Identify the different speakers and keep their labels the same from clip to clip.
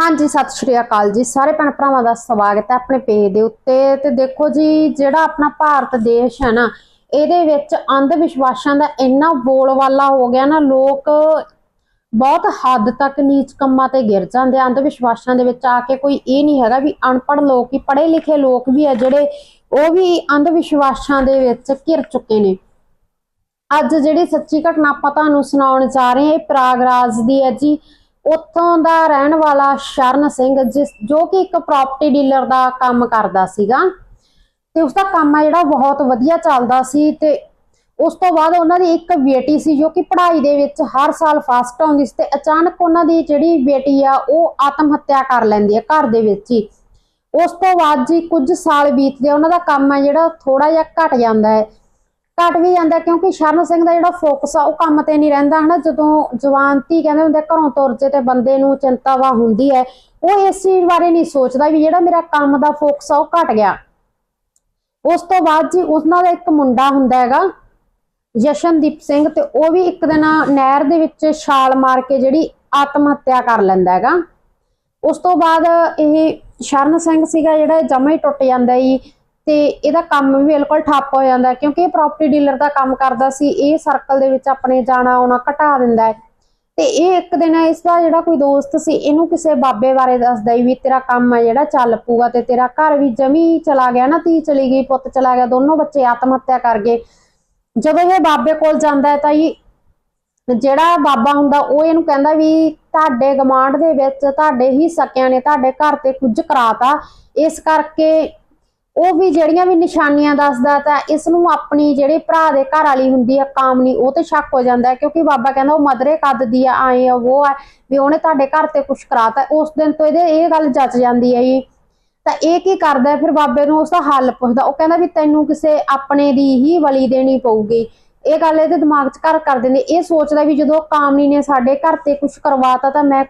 Speaker 1: ਹਾਂਜੀ, ਸਤਿ ਸ਼੍ਰੀ ਅਕਾਲ ਜੀ। ਸਾਰੇ ਭੈਣ ਭਰਾਵਾਂ ਦਾ ਸਵਾਗਤ ਹੈ ਆਪਣੇ ਪੇਜ ਦੇ ਉੱਤੇ। ਤੇ ਦੇਖੋ ਜੀ, ਜਿਹੜਾ ਆਪਣਾ ਭਾਰਤ ਦੇਸ਼ ਹੈ ਨਾ, ਇਹਦੇ ਵਿੱਚ ਅੰਧ ਵਿਸ਼ਵਾਸਾਂ ਦਾ ਇੰਨਾ ਬੋਲਵਾਲਾ ਹੋ ਗਿਆ ਨਾ, ਲੋਕ ਬਹੁਤ ਹੱਦ ਤੱਕ ਨੀਚ ਕੰਮਾਂ ਤੇ ਗਿਰ ਜਾਂਦੇ ਆ। ਅੰਧ ਵਿਸ਼ਵਾਸਾਂ ਦੇ ਵਿੱਚ ਆ ਕੇ ਕੋਈ ਇਹ ਨਹੀਂ ਹੈਗਾ ਵੀ ਅਨਪੜ੍ਹ ਲੋਕ ਹੀ ਪੜ੍ਹੇ ਲਿਖੇ ਲੋਕ ਵੀ ਆ ਜਿਹੜੇ, ਉਹ ਵੀ ਅੰਧ ਵਿਸ਼ਵਾਸਾਂ ਦੇ ਵਿੱਚ ਘਿਰ ਚੁੱਕੇ ਨੇ। ਅੱਜ ਜਿਹੜੀ ਸੱਚੀ ਘਟਨਾ ਆਪਾਂ ਤੁਹਾਨੂੰ ਸੁਣਾਉਣ ਜਾ ਰਹੇ ਹਾਂ, ਇਹ ਪ੍ਰਾਗਰਾਜ ਦੀ ਹੈ ਜੀ। ਉੱਥੋਂ ਦਾ ਰਹਿਣ ਵਾਲਾ ਸ਼ਰਨ ਸਿੰਘ, ਜਿਸ ਜੋ ਕਿ ਇੱਕ ਪ੍ਰਾਪਰਟੀ ਡੀਲਰ ਦਾ ਕੰਮ ਕਰਦਾ ਸੀਗਾ ਤੇ ਉਸ ਦਾ ਕੰਮ ਆ ਜਿਹੜਾ ਬਹੁਤ ਵਧੀਆ ਚੱਲਦਾ ਸੀ ਤੇ ਉਸ ਤੋਂ ਬਾਅਦ ਉਹਨਾਂ ਦੀ ਇੱਕ ਬੇਟੀ ਸੀ ਜੋ ਕਿ ਪੜ੍ਹਾਈ ਦੇ ਵਿੱਚ ਹਰ ਸਾਲ ਫਸਟ ਆਉਂਦੀ ਸੀ ਤੇ ਅਚਾਨਕ ਉਹਨਾਂ ਦੀ ਜਿਹੜੀ ਬੇਟੀ ਆ ਉਹ ਆਤਮ ਹੱਤਿਆ ਕਰ ਲੈਂਦੀ ਹੈ ਘਰ ਦੇ ਵਿੱਚ ਹੀ। ਉਸ ਤੋਂ ਬਾਅਦ ਜੀ ਕੁਝ ਸਾਲ ਬੀਤਦੇ ਉਹਨਾਂ ਦਾ ਕੰਮ ਹੈ ਜਿਹੜਾ ਥੋੜਾ ਜਿਹਾ ਘਟ ਜਾਂਦਾ ਹੈ। ਘਟ ਵੀ ਜਾਂਦਾ ਕਿਉਂਕਿ ਸ਼ਰਨ ਸਿੰਘ ਦਾ ਜਿਹੜਾ ਫੋਕਸ ਆ ਉਹ ਕੰਮ ਤੇ ਨਹੀਂ ਰਹਿੰਦਾ, ਹਨਾ? ਜਦੋਂ ਜਵਾਨਤੀ ਕਹਿੰਦੇ ਹੁੰਦੇ ਘਰੋਂ ਤੁਰ ਜੇ ਤੇ ਬੰਦੇ ਨੂੰ ਚਿੰਤਾਵਾ ਹੁੰਦੀ ਹੈ, ਉਹ ਇਸ ਚੀਜ਼ ਬਾਰੇ ਨਹੀਂ ਸੋਚਦਾ ਵੀ ਜਿਹੜਾ ਮੇਰਾ ਕੰਮ ਦਾ ਫੋਕਸ ਆ ਉਹ ਘਟ ਗਿਆ। ਉਸ ਤੋਂ ਬਾਅਦ ਜੀ ਉਹਨਾਂ ਦਾ ਇੱਕ ਮੁੰਡਾ ਹੁੰਦਾ ਹੈਗਾ ਜਸ਼ਨਦੀਪ ਸਿੰਘ, ਤੇ ਉਹ ਵੀ ਇੱਕ ਦਿਨ ਨਹਿਰ ਦੇ ਵਿੱਚ ਛਾਲ ਮਾਰ ਕੇ ਜਿਹੜੀ ਆਤਮ ਹੱਤਿਆ ਕਰ ਲੈਂਦਾ ਹੈਗਾ। ਉਸ ਤੋਂ ਬਾਅਦ ਇਹ ਸ਼ਰਨ ਸਿੰਘ ਸੀਗਾ ਜਿਹੜਾ ਜਮਾ ਹੀ ਟੁੱਟ ਜਾਂਦਾ ਜੀ। ਤੇ ਇਹਦਾ ਕੰਮ ਵੀ ਬਿਲਕੁਲ ਠੱਪ ਹੋ ਜਾਂਦਾ ਕਿਉਂਕਿ ਇਹ ਪ੍ਰਾਪਰਟੀ ਡੀਲਰ ਦਾ ਕੰਮ ਕਰਦਾ ਸੀ, ਇਹ ਸਰਕਲ ਦੇ ਵਿੱਚ ਆਪਣੇ ਜਾਣਾ ਆਉਣਾ ਘਟਾ ਦਿੰਦਾ ਹੈ। ਤੇ ਇਹ ਇੱਕ ਦਿਨ ਇਸ ਦਾ ਜਿਹੜਾ ਕੋਈ ਦੋਸਤ ਸੀ, ਇਹਨੂੰ ਕਿਸੇ ਬਾਬੇ ਬਾਰੇ ਦੱਸਦਾ ਹੀ ਵੀ ਤੇਰਾ ਕੰਮ ਹੈ ਜਿਹੜਾ ਚੱਲ ਪੂਗਾ ਤੇ ਤੇਰਾ ਘਰ ਵੀ ਜਮੀ ਚਲਾ ਗਿਆ ਨਾ, ਧੀ ਚਲੀ ਗਈ, ਪੁੱਤ ਚਲਾ ਗਿਆ, ਦੋਨੋਂ ਬੱਚੇ ਆਤਮ ਹੱਤਿਆ ਕਰ ਗਏ। ਜਦੋਂ ਇਹ ਬਾਬੇ ਕੋਲ ਜਾਂਦਾ ਤਾਂ ਇਹ ਜਿਹੜਾ ਬਾਬਾ ਹੁੰਦਾ, ਉਹ ਇਹਨੂੰ ਕਹਿੰਦਾ ਵੀ ਤੁਹਾਡੇ ਗਮਾਂਡ ਦੇ ਵਿੱਚ, ਤੁਹਾਡੇ ਹੀ ਸਕਿਆਂ ਨੇ, ਤੁਹਾਡੇ ਘਰ ਤੇ ਕੁਝ ਕਰਾਤਾ। ਇਸ ਕਰਕੇ ਉਹ ਵੀ ਜਿਹੜੀਆਂ ਵੀ ਨਿਸ਼ਾਨੀਆਂ ਦੱਸਦਾ ਤਾਂ ਇਸ ਨੂੰ ਆਪਣੀ ਜਿਹੜੇ ਭਰਾ ਦੇ ਘਰ ਵਾਲੀ ਹੁੰਦੀ ਆ ਕਾਮਨੀ, ਉਹ ਤੇ ਸ਼ੱਕ ਹੋ ਜਾਂਦਾ ਕਿਉਂਕਿ ਬਾਬਾ ਕਹਿੰਦਾ ਉਹ ਮਦਰੇ ਕੱਦ ਦੀ ਆ, ਆਏ ਆ ਉਹ ਆ, ਵੀ ਉਹਨੇ ਤੁਹਾਡੇ ਘਰ ਤੇ ਕੁਝ ਕਰਾਤਾ, ਉਸ ਦਿਨ ਤੋਂ ਇਹਦੇ ਇਹ ਗੱਲ ਜੱਜ ਜਾਂਦੀ ਹੈ ਜੀ। ਤਾਂ ਇਹ ਕੀ ਕਰਦਾ ਫਿਰ ਬਾਬੇ ਨੂੰ ਉਸ ਦਾ ਹੱਲ ਪੁੱਛਦਾ, ਉਹ ਕਹਿੰਦਾ ਵੀ ਤੈਨੂੰ ਕਿਸੇ ਆਪਣੇ ਦੀ ਹੀ ਬਲੀ ਦੇਣੀ ਪਊਗੀ। ਇਹ ਗੱਲ ਇਹਦੇ ਦਿਮਾਗ 'ਚ ਘਰ ਕਰ ਦਿੰਦੀ, ਇਹ ਸੋਚਦਾ ਵੀ ਜਦੋਂ ਕਾਮਨੀ ਨੇ ਸਾਡੇ ਘਰ ਤੇ ਕੁਝ ਕਰਵਾਤਾ ਤਾਂ ਮੈਂ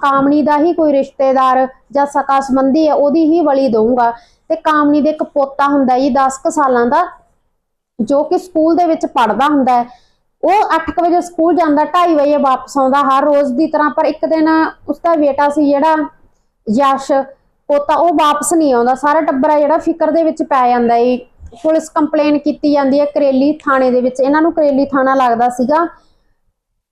Speaker 1: ਕਾਮਣੀ ਦਾ ਹੀ ਕੋਈ ਰਿਸ਼ਤੇਦਾਰ ਜਾਂ ਸਕਾ ਸੰਬੰਧੀ ਹੈ, ਉਹਦੀ ਹੀ ਬਲੀ ਦਊਂਗਾ। ਤੇ ਕਾਮਣੀ ਦੇ ਇੱਕ ਪੋਤਾ ਹੁੰਦਾ ਜੀ 10 ਸਾਲਾਂ ਦਾ, ਜੋ ਕਿ ਸਕੂਲ ਦੇ ਵਿੱਚ ਪੜਦਾ ਹੁੰਦਾ ਹੈ। ਉਹ 8 ਵਜੇ ਸਕੂਲ ਜਾਂਦਾ 2:30 ਵਜੇ ਵਾਪਸ ਆਉਂਦਾ ਹਰ ਰੋਜ਼ ਦੀ ਤਰ੍ਹਾਂ, ਪਰ ਇੱਕ ਦਿਨ ਉਸਦਾ ਬੇਟਾ ਸੀ ਜਿਹੜਾ ਯਸ਼, ਪੋਤਾ ਉਹ ਵਾਪਸ ਨਹੀਂ ਆਉਂਦਾ। ਸਾਰਾ ਟੱਬਰ ਆ ਜਿਹੜਾ ਫਿਕਰ ਦੇ ਵਿੱਚ ਪੈ ਜਾਂਦਾ ਏ ਪੁਲਿਸ ਕੰਪਲੇਨ ਕੀਤੀ ਜਾਂਦੀ ਹੈ ਕਰੇਲੀ ਥਾਣੇ ਦੇ ਵਿੱਚ। ਇਹਨਾਂ ਨੂੰ ਕਰੇਲੀ ਥਾਣਾ ਲੱਗਦਾ ਸੀਗਾ।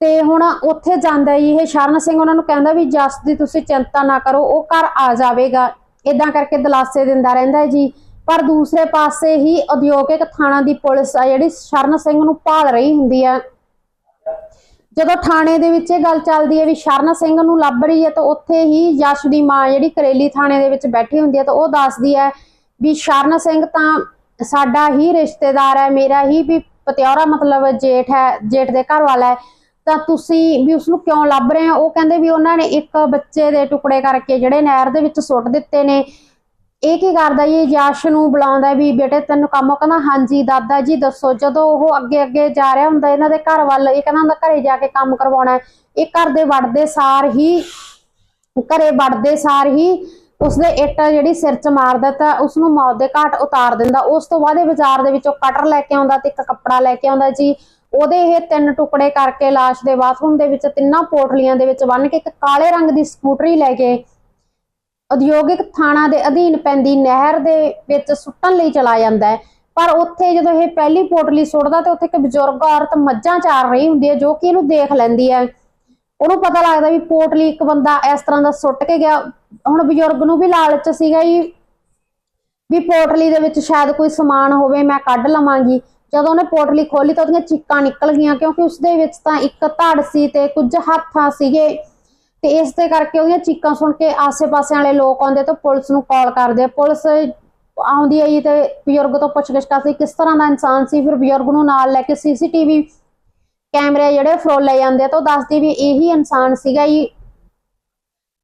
Speaker 1: ਤੇ ਹੁਣ ਉੱਥੇ ਜਾਂਦਾ ਜੀ, ਇਹ ਸ਼ਰਨ ਸਿੰਘ ਉਹਨਾਂ ਨੂੰ ਕਹਿੰਦਾ ਵੀ ਜਸ ਦੀ ਤੁਸੀਂ ਚਿੰਤਾ ਨਾ ਕਰੋ, ਉਹ ਘਰ ਆ ਜਾਵੇਗਾ। ਇਦਾਂ ਕਰਕੇ ਦਲਾਸੇ ਦਿੰਦਾ ਰਹਿੰਦਾ ਹੈ ਜੀ। ਪਰ ਦੂਸਰੇ ਪਾਸੇ ਹੀ ਉਦਯੋਗਿਕ ਥਾਣਾ ਦੀ ਪੁਲਿਸ ਆ, ਜਿਹੜੀ ਸ਼ਰਨ ਸਿੰਘ ਨੂੰ ਭਾਲ ਰਹੀ ਹੁੰਦੀ ਹੈ ਜਦੋਂ ਥਾਣੇ ਦੇ ਵਿੱਚ ਇਹ ਗੱਲ ਚੱਲਦੀ ਹੈ ਵੀ ਸ਼ਰਨ ਸਿੰਘ ਨੂੰ ਲੱਭ ਰਹੀ ਹੈ, ਤਾਂ ਉੱਥੇ ਹੀ ਯਸ਼ ਦੀ ਮਾਂ ਜਿਹੜੀ ਕਰੇਲੀ ਥਾਣੇ ਦੇ ਵਿੱਚ ਬੈਠੀ ਹੁੰਦੀ ਹੈ, ਤਾਂ ਉਹ ਦੱਸਦੀ ਹੈ ਵੀ ਸ਼ਰਨ ਸਿੰਘ ਤਾਂ ਸਾਡਾ ਹੀ ਰਿਸ਼ਤੇਦਾਰ ਹੈ, ਮੇਰਾ ਹੀ ਵੀ ਪਤਿਆਰਾ ਮਤਲਬ ਜੇਠ ਹੈ, ਜੇਠ ਦੇ ਘਰ ਵਾਲਾ ਹੈ। ਤਾਂ ਤੁਸੀਂ ਵੀ ਉਸ ਨੂੰ ਕਿਉਂ ਲੱਭ ਰਹੇ ਹੋ? ਉਹ ਕਹਿੰਦੇ ਵੀ ਉਹਨਾਂ ਨੇ ਇੱਕ ਬੱਚੇ ਦੇ ਟੁਕੜੇ ਕਰਕੇ ਜਿਹੜੇ ਨਹਿਰ ਦੇ ਵਿੱਚ ਸੁੱਟ ਦਿੱਤੇ ਨੇ। ਇਹ ਕੀ ਕਰਦਾ ਜੀ? ਯਾਸ਼ ਨੂੰ ਬੁਲਾਉਂਦਾ ਵੀ, ਬੇਟੇ, ਤੈਨੂੰ ਕੰਮ ਉਹ ਕਹਿੰਦਾ, ਹਾਂਜੀ, ਦਾਦਾ ਜੀ, ਦੱਸੋ, ਜਦੋਂ ਉਹ ਅੱਗੇ ਅੱਗੇ ਜਾ ਰਿਹਾ ਹੁੰਦਾ, ਇਹਨਾਂ ਦੇ ਘਰ ਵੱਲ, ਇਹ ਕਹਿੰਦਾ ਹੁੰਦਾ, ਘਰੇ ਜਾ ਕੇ ਕੰਮ ਕਰਵਾਉਣਾ ਇਹ ਘਰ ਦੇ ਵੜਦੇ ਸਾਰ ਹੀ, ਘਰੇ ਵੜਦੇ ਸਾਰ ਹੀ ਉਸਦੇ ਇੱਟ ਜਿਹੜੀ ਸਿਰ 'ਚ ਮਾਰਦਾ ਤਾਂ ਉਸ ਨੂੰ ਮੌਤ ਦੇ ਘਾਟ ਉਤਾਰ ਦਿੰਦਾ। ਉਸ ਤੋਂ ਬਾਅਦ ਇਹ ਬਾਜ਼ਾਰ ਦੇ ਵਿੱਚੋਂ ਕਟਰ ਲੈ ਕੇ ਆਉਂਦਾ ਤੇ ਇੱਕ ਕੱਪੜਾ ਲੈ ਕੇ ਆਉਂਦਾ ਜੀ। ਉਹਦੇ ਇਹ ਤਿੰਨ ਟੁਕੜੇ ਕਰਕੇ ਲਾਸ਼ ਦੇ ਬਾਥਰੂਮ ਦੇ ਵਿੱਚ ਤਿੰਨਾਂ ਪੋਟਲੀਆਂ ਦੇ ਵਿੱਚ ਬੰਨ ਕੇ ਇੱਕ ਕਾਲੇ ਰੰਗ ਦੀ ਸਕੂਟਰੀ ਲੈ ਕੇ ਉਦਯੋਗਿਕ ਥਾਣਾ ਦੇ ਅਧੀਨ ਪੈਂਦੀ ਨਹਿਰ ਦੇ ਵਿੱਚ ਸੁੱਟਣ ਲਈ ਚਲਾ ਜਾਂਦਾ ਹੈ। ਪਰ ਉੱਥੇ ਜਦੋਂ ਇਹ ਪਹਿਲੀ ਪੋਟਲੀ ਸੁੱਟਦਾ ਤੇ ਉੱਥੇ ਇੱਕ ਬਜ਼ੁਰਗ ਔਰਤ ਮੱਝਾਂ ਚਾਰ ਰਹੀ ਹੁੰਦੀ ਹੈ ਜੋ ਕਿ ਇਹਨੂੰ ਦੇਖ ਲੈਂਦੀ ਹੈ। ਉਹਨੂੰ ਪਤਾ ਲੱਗਦਾ ਵੀ ਪੋਟਲੀ ਇੱਕ ਬੰਦਾ ਇਸ ਤਰ੍ਹਾਂ ਦਾ ਸੁੱਟ ਕੇ ਗਿਆ। ਹੁਣ ਬਜ਼ੁਰਗ ਨੂੰ ਵੀ ਲਾਲਚ ਸੀਗਾ ਜੀ ਵੀ ਪੋਟਲੀ ਦੇ ਵਿੱਚ ਸ਼ਾਇਦ ਕੋਈ ਸਮਾਨ ਹੋਵੇ, ਮੈਂ ਕੱਢ ਲਵਾਂਗੀ। ਜਦੋਂ ਉਹਨੇ ਪੋਟਲੀ ਖੋਲੀ ਤਾਂ ਉਹਦੀਆਂ ਚੀਕਾਂ ਨਿਕਲ ਗਈਆਂ, ਕਿਉਂਕਿ ਉਸ ਦੇ ਵਿੱਚ ਤਾਂ ਇੱਕ ਧੜ ਸੀ ਤੇ ਕੁਝ ਹੱਥਾਂ ਸੀਗੇ। ਤੇ ਇਸ ਦੇ ਕਰਕੇ ਉਹਦੀਆਂ ਚੀਕਾਂ ਸੁਣ ਕੇ ਆਸੇ-ਪਾਸੇ ਵਾਲੇ ਲੋਕ ਆਉਂਦੇ ਤਾਂ ਪੁਲਿਸ ਨੂੰ ਕਾਲ ਕਰਦੇ। ਪੁਲਿਸ ਆਉਂਦੀ ਹੈ ਤੇ ਬਜ਼ੁਰਗ ਤੋਂ ਪੁੱਛਗਿੱਛ ਕਰਦੀ, ਕਿਸ ਤਰ੍ਹਾਂ ਦਾ ਇਨਸਾਨ ਸੀ? ਫਿਰ ਬਜ਼ੁਰਗ ਨੂੰ ਨਾਲ ਲੈ ਕੇ ਸੀਸੀਟੀਵੀ ਕੈਮਰੇ ਜਿਹੜੇ ਫਰੋਲੇ ਜਾਂਦੇ ਆ ਤਾਂ ਉਹ ਦੱਸਦੀ ਵੀ ਇਹੀ ਇਨਸਾਨ ਸੀਗਾ ਜੀ।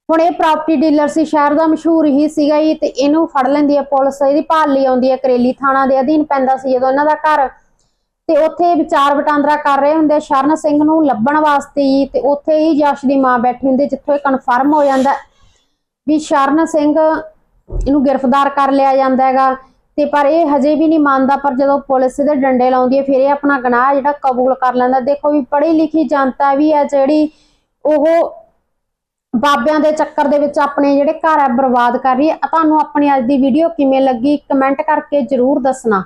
Speaker 1: ਹੁਣ ਇਹ ਪ੍ਰਾਪਰਟੀ ਡੀਲਰ ਸੀ, ਸ਼ਹਿਰ ਦਾ ਮਸ਼ਹੂਰ ਹੀ ਸੀਗਾ ਜੀ, ਤੇ ਇਹਨੂੰ ਫੜ ਲੈਂਦੀ ਹੈ ਪੁਲਿਸ, ਇਹਦੀ ਭਾਲ ਲਈ ਆਉਂਦੀ ਹੈ ਕਰੇਲੀ ਥਾਣਾ ਦੇ ਅਧੀਨ ਪੈਂਦਾ ਸੀ ਜਦੋਂ ਇਹਨਾਂ ਦਾ ਘਰ। ਤੇ ਉੱਥੇ ਵਿਚਾਰ ਵਟਾਂਦਰਾ ਕਰ ਰਹੇ ਹੁੰਦੇ ਸ਼ਰਨ ਸਿੰਘ ਨੂੰ ਲੱਭਣ ਵਾਸਤੇ ਜੀ ਤੇ ਉੱਥੇ ਹੀ ਜਸ਼ ਦੀ ਮਾਂ ਬੈਠੀ ਹੁੰਦੀ ਜਿੱਥੋਂ ਇਹ ਕਨਫਰਮ ਹੋ ਜਾਂਦਾ ਵੀ ਸ਼ਰਨ ਸਿੰਘ ਇਹਨੂੰ ਗ੍ਰਿਫਤਾਰ ਕਰ ਲਿਆ ਜਾਂਦਾ ਹੈਗਾ। ਤੇ ਪਰ ਇਹ ਹਜੇ ਵੀ ਨਹੀਂ ਮੰਨਦਾ, ਪਰ ਜਦੋਂ ਪੁਲਿਸ ਇਹਦੇ ਡੰਡੇ ਲਾਉਂਦੀ ਹੈ ਫਿਰ ਇਹ ਆਪਣਾ ਗੁਨਾਹ ਜਿਹੜਾ ਕਬੂਲ ਕਰ ਲੈਂਦਾ। ਦੇਖੋ ਵੀ ਪੜ੍ਹੀ ਲਿਖੀ ਜਨਤਾ ਵੀ ਹੈ ਜਿਹੜੀ, ਉਹ ਬਾਬਿਆਂ ਦੇ ਚੱਕਰ ਦੇ ਵਿੱਚ ਆਪਣੇ ਜਿਹੜੇ ਘਰ ਹੈ ਬਰਬਾਦ ਕਰ ਰਹੀ ਹੈ ਤੁਹਾਨੂੰ ਆਪਣੀ ਅੱਜ ਦੀ ਵੀਡੀਓ ਕਿਵੇਂ ਲੱਗੀ? ਕਮੈਂਟ ਕਰਕੇ ਜਰੂਰ ਦੱਸਣਾ।